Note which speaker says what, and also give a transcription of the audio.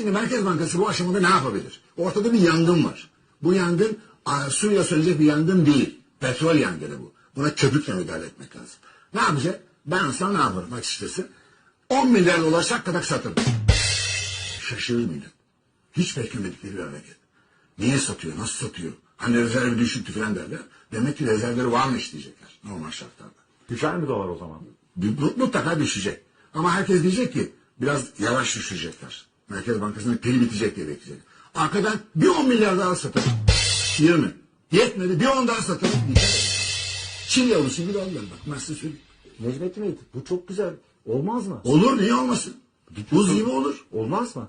Speaker 1: Şimdi Merkez Bankası bu aşamada ne yapabilir? Ortada bir yangın var. Bu yangın suyla sönecek bir yangın değil. Petrol yangını bu. Buna köpükle müdahale etmek lazım. Ne yapacak? Ben olsam ne yaparım açıkçası? 10 milyar dolar şakkadak satırım. Şaşırır millet. Hiç beklemedikleri bir hareket. Niye satıyor? Nasıl satıyor? Hani rezervi düşüktü falan derler. Demek ki rezervleri varmış diyecekler normal şartlarda.
Speaker 2: Düşer mi dolar o zaman?
Speaker 1: Mutlaka düşecek. Ama herkes diyecek ki biraz yavaş düşecekler. Merkez Bankası'nın pili bitecek diye bekleyecek. Arkadan bir 10 milyar daha satalım. 20. Yetmedi bir 10 daha satalım. Çin yavrusu gibi oldular bak. Size söyleyeyim.
Speaker 2: Necmettin Bey bu çok güzel. Olmaz mı?
Speaker 1: Olur niye olmasın? Buz gibi olur.
Speaker 2: Olmaz mı?